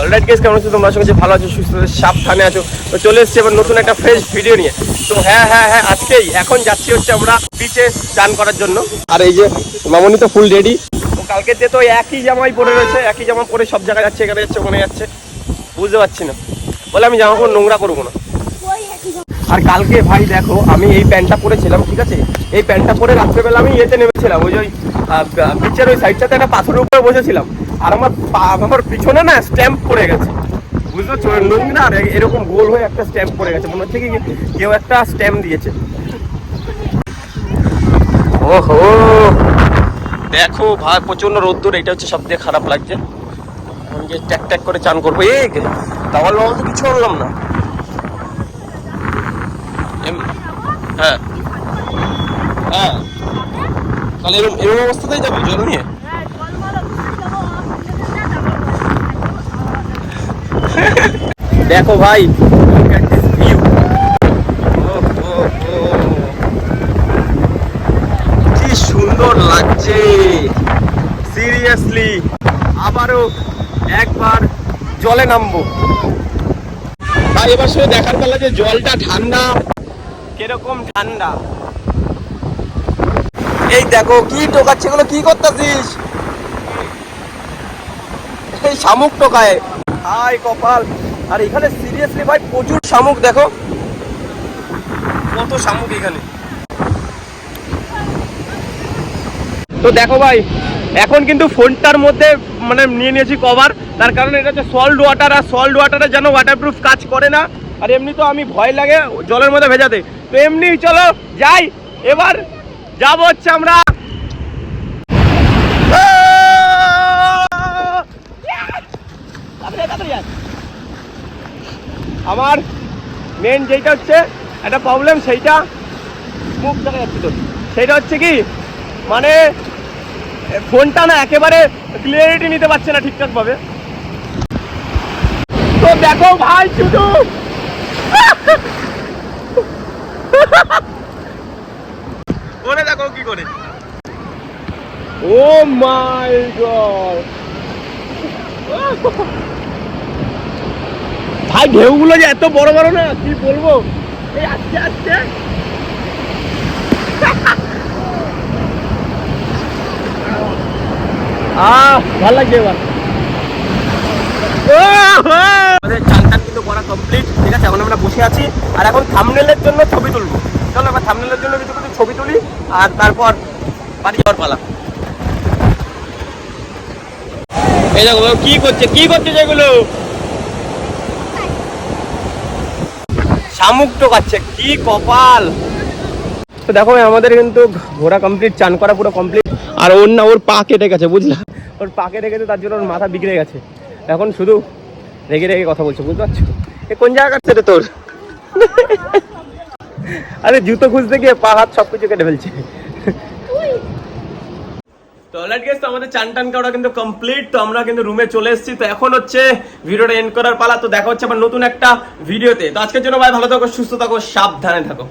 Alright guess কেমন আছো তোমরা? সঙ্গে ভালো আছো, সুস্থ সাবধানে আছো। তো চলে এসেছি এবার নতুন একটা ফ্রেশ ভিডিও নিয়ে। তো হ্যাঁ হ্যাঁ হ্যাঁ আজকেই। এখন যাচ্ছি হচ্ছে আমরা বিচে চান করার জন্য। আর এই যে মামনি তো ফুল রেডি কালকে যে তো একই জামাই পরে রয়েছে, একই জামা পরে সব জায়গায় যাচ্ছে, এখানে যাচ্ছে, ওখানে যাচ্ছে। বুঝতে পারছি না। বলে আমি জামা কাপড় নোংরা করব না। আর কালকে ভাই দেখো, আমি এই প্যান্টটা পরেছিলাম, ঠিক আছে? এই প্যান্টটা পরে রাত্রেবেলা আমি ইয়েতে নেমেছিলাম, ওই যে বিচের ওই সাইডটাতে একটা পাথরের উপরে বসেছিলাম। আর আমার আমার পিছনে না স্ট্যাম্প পড়ে গেছে। বুঝতে পারছ? নোংরা আর এরকম গোল হয়ে একটা স্ট্যাম্প পড়ে গেছে। মনে হচ্ছে কি কেউ একটা স্ট্যাম্প দিয়েছে। ওহো! দেখো ভাই প্রচণ্ড রোদ্দুর। এটা হচ্ছে সব থেকে খারাপ লাগছে। আমি যে ট্যাক ট্যাক করে চান করব। এই তাওয়াল বাবা তো কিছু আনলাম না। হ্যাঁ। হ্যাঁ। তাহলে এরকম এরকম অবস্থাতেই যাব জল নিয়ে? দেখো ভাই. কি সুন্দর লাগছে। সিরিয়াসলি আবারও একবার জলে নামবো। ভাই এবার শুধু দেখার পালা যে জলটা ঠান্ডা। কীরকম ঠান্ডা? এই দেখো, কি টোকাচ্ছে এগুলো? কি করতেছিস? এই শামুক টোকায়। হাই কপাল। আর এখানে সিরিয়াসলি ভাই প্রচুর শামুক, দেখো। কত শামুক এখানে। তো দেখো ভাই, এখন কিন্তু ফোনটার মধ্যে মানে নিয়ে নিয়েছি কভার তার কারণ এটা হচ্ছে সল্ট ওয়াটার আর সল্ট ওয়াটারে যেন ওয়াটারপ্রুফ কাজ করে না। আর এমনি তো আমি ভয় লাগে জলের মধ্যে ভেজাতে। তো এমনি চলো, যাই। এবার যাব হচ্ছে আমরা। আমার মেন যেটা হচ্ছে একটা প্রবলেম সেইটা। মুখ দেখা যাচ্ছে তো। সেইটা হচ্ছে কি? মানে ফোনটা না একেবারে ক্লিয়ারিটি নিতে পারছে না ঠিকঠাক ভাবে। তো দেখো ভাই শুধু ওরে দেখো কি করে। ও মাই গড ভাই ঢেউগুলো যে এত বড় বড় না কি বলব? এই আস্তে আস্তে। আহ ভালো লাগছে এবার। আমাদের চান কিন্তু করা কমপ্লিট ঠিক আছে? এখন আমরা বসে আছি আর এখন থামনেলের জন্য ছবি তুলবো। থামনেলের জন্য কিছু কিছু ছবি তুলি আর তারপর বাড়ি যাওয়ার পালা। এই দেখো কি করছে? কি করছে যেগুলো? শামুক টোকাচ্ছে, কি কপাল! তো দেখো আমাদের কিন্তু ঘোরা কমপ্লিট চান করা পুরো কমপ্লিট আর ওর না, ওর পা কেটে গেছে, বুঝলা? ওর পা কেটে গেছে, তার জন্য ওর মাথা বিগড়ে গেছে। এখন শুধু রেগে রেগে কথা বলছে, বুঝতে পারছ? এ কোন জায়গা রে তোর? আরে জুতো খুঁজতে গিয়ে পা হাত সব কিছু কেটে ফেলছে। তো অলরাইট গেস তো আমাদের চান টান করা কিন্তু কমপ্লিট তো আমরা কিন্তু রুমে চলে এসেছি। তো এখন হচ্ছে ভিডিওটা এন্ড করার পালা তো দেখা হচ্ছে আবার নতুন একটা ভিডিওতে তো আজকের জন্য ভাই ভালো থাকো সুস্থ থাকো সাবধানে থাকো।